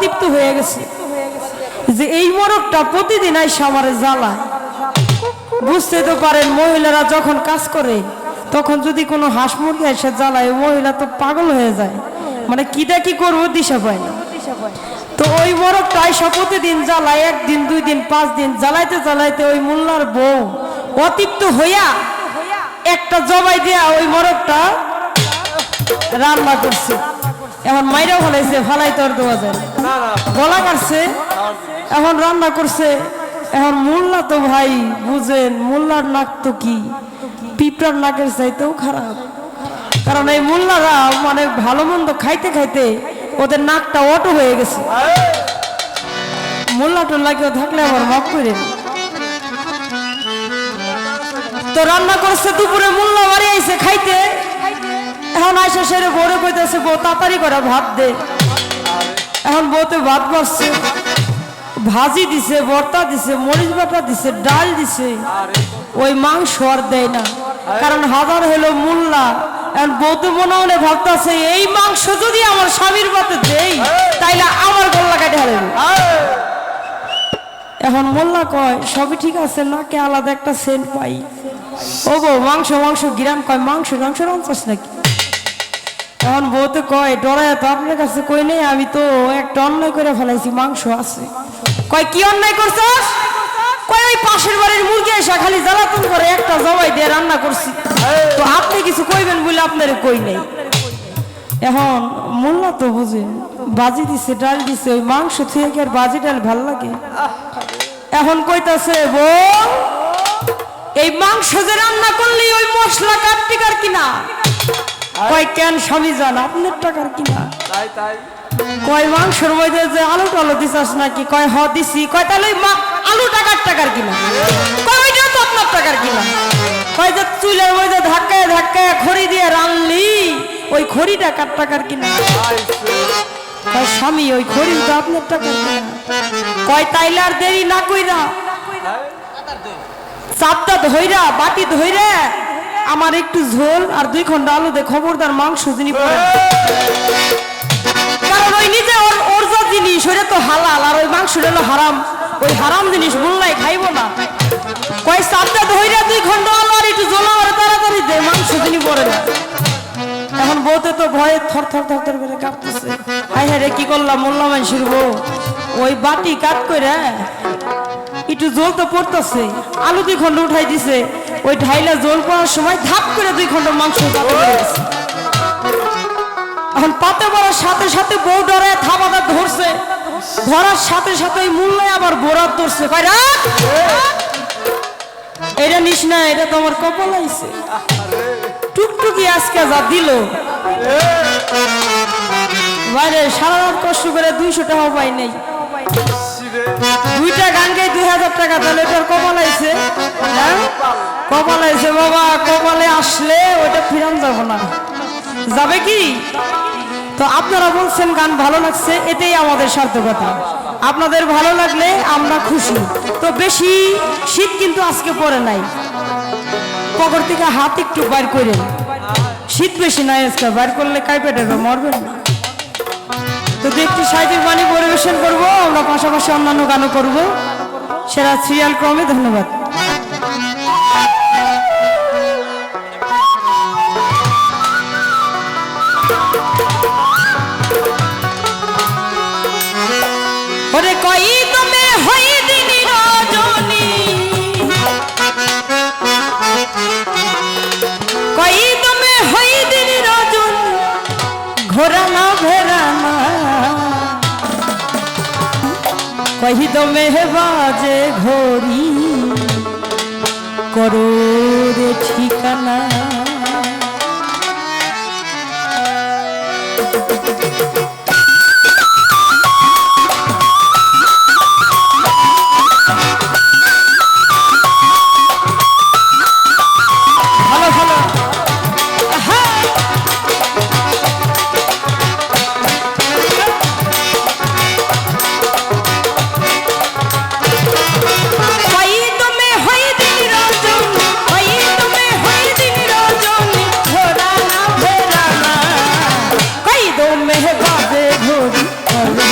অতৃপ্ত হয়ে গেছে। যে এই মোরগটা প্রতিদিন আইসা আমার জ্বালায়। বুঝতে তো পারেন, মহিলারা যখন কাজ করে, তখন যদি কোনো হাঁস মুরগি এসে জ্বালায় মহিলা তো পাগল হয়ে যায়। মানে কিটা কি করব দিশা পায় না। তো ওই মোরগটা আইসা প্রতিদিন জ্বালায়, একদিন, দুই দিন, পাঁচ দিন, জ্বালাইতে জ্বালাইতে ওই মোল্লার বউ অতৃপ্ত হইয়া একটা জবাই দিয়া ওই মোরগটা রান্না করছে। এখন মাইরা ফলাইছে ফালাই তোর দেওয়া যায় গলা কাটছে, এখন রান্না করছে। এখন মোল্লা তো ভাই, বুঝেন, মোল্লার নাক তো কি? পিঁপড়ার নাকের চাইতেও খারাপ। কারণ এই মোল্লারা মানে ভালো মন্দ খাইতে খাইতে ওদের নাকটা অটো হয়ে গেছে। মোল্লা টোল্লা কেউ থাকলে আবার মাফ করে তো রান্না করছে, দুপুরে মোল্লা বাড়ি আইছে খাইতে। এখন আইসা সেরে বড় কইতেছে, বউ, তাড়াতাড়ি করে ভাত দে। এখন বউতে ভাত বাড়ছে ভাজি দিছে, ভর্তা দিছে, মরিচ বাটা দিছে, ডাল দিছে। ওই মাংস আর দেয় না। কারণ হাজার হলো মূল্যা এখন বউতে মনে মনে ভাবতেছে, এই মাংস যদি আমার স্বামীর পাতে দেই, তাইলে আমার গল্লা কাটে হারাবে এখন মোল্লা কয়, সবই ঠিক আছে না কে আলাদা একটা সেন্ট পাই। ও গো মাংস মাংস, গিরাম কয়, মাংস মাংস রাঁধছস নাকি? এখন বউতে কয়, ডরায় তো আপনার কাছে কই নেই, আমি তো একটা অন্যায় করে ফেলাইছি, মাংস আছে। কয়, কি অন্যায় করছস? কয়, ওই পাশের বাড়ির মুরগি এসে খালি জ্বালাতন করে একটা জবাই দিয়ে রান্না করছি। তো আপনি কিছু কইবেন বলে আপনার কই নেই। এখন মোল্লা তো বুঝে, বাজি দিছে, ডাল দিছে, ওই মাংস থেকে আর বাজি ডাল ভালো লাগে? এখন কইতাছে, বউ, এই মাংস যে রান্না করলি, ওই মশলা কার্তিকার কিনা কয় কেন স্বামী যান আপনার টাকার কিনা? তাই তাই। কয় মাংসের মধ্যে যে আলু টালু দিছাস নাকি? কয় হ দিছি। কয় তাহলে মা- আলু টাকার টাকার কিনা? কয় তো আপনার টাকার কিনা? কয় যে চুলের মধ্যে ধাক্কায় ধাক্কায় খড়ি দিয়ে রানলি ওই খড়ি টাকার টাকার কিনা? কয় স্বামী ওই খড়ি তো আপনার টাকার কিনা? কয় তাইলে আর দেরি না কইরা? চাপটা ধইরা বাটি ধইরা আমার একটু ঝোল আর দুই খন্ডা আলু দে খবরদার মাংস যিনি কারণ ওই নিজে ওর জিনিস ওটা তো হালাল, আর ওই মাংস হলো হারাম। ওই হারাম জিনিস বললাই না। কয় ধইরা দুই আর একটু আমার তাড়াতাড়ি দে, মাংস যিনি পড়ে না এখন বউতে তো ভয়ে থর থর থর থর করে কাঁপতেছে। হাই হাই রে, কি করলাম? মোল্লা মানুষের বউ। ওই বাটি কাট করে একটু জল তো পড়তেছে। আলু দুই খন্ড উঠাই দিছে। ওই ঢাইলা জোল পড়ার সময় ধাপ করে দুই খন্ড মাংস এখন পাতে পড়ার সাথে সাথে বউ ডরে, থাবাটা ধরছে। ধরার সাথে সাথে ওই মূল্যায় আবার বোরাত ধরছে। এটা নিস না, এটা তো আমার কপাল আইছে। টুকটুকি আজকে যা দিল। বাইরে সারা রাত কষ্ট করে দুইশো টাকা পাই নেই। দুইটা গান গাই দুই হাজার টাকা, তাহলে এটার কপাল আইছে। হ্যাঁ? কপাল আইছে বাবা, কপালে আসলে ওটা ফিরান যাব না। যাবে কি? তো আপনারা বলছেন গান ভালো লাগছে, এটাই আমাদের সার্থকতা। আপনাদের ভালো লাগলে আমরা খুশি। তো বেশি শীত কিন্তু আজকে পড়ে নাই। পকর থেকে হাত একটু বাইর করেন। শীত বেশি নাই আজকে বার করলে কাই পেটে মরবেন তো দেখছি একটি সাহিত্যিক বাণী পরিবেশন করব, আমরা পাশাপাশি অন্যান্য গানও করব। সেরা সিরিয়াল ক্রমে ধন্যবাদ। কহি মেহবাজে বাজে ঘড়ি। করো রে ঠিকানা। में है बाजे घोड़ी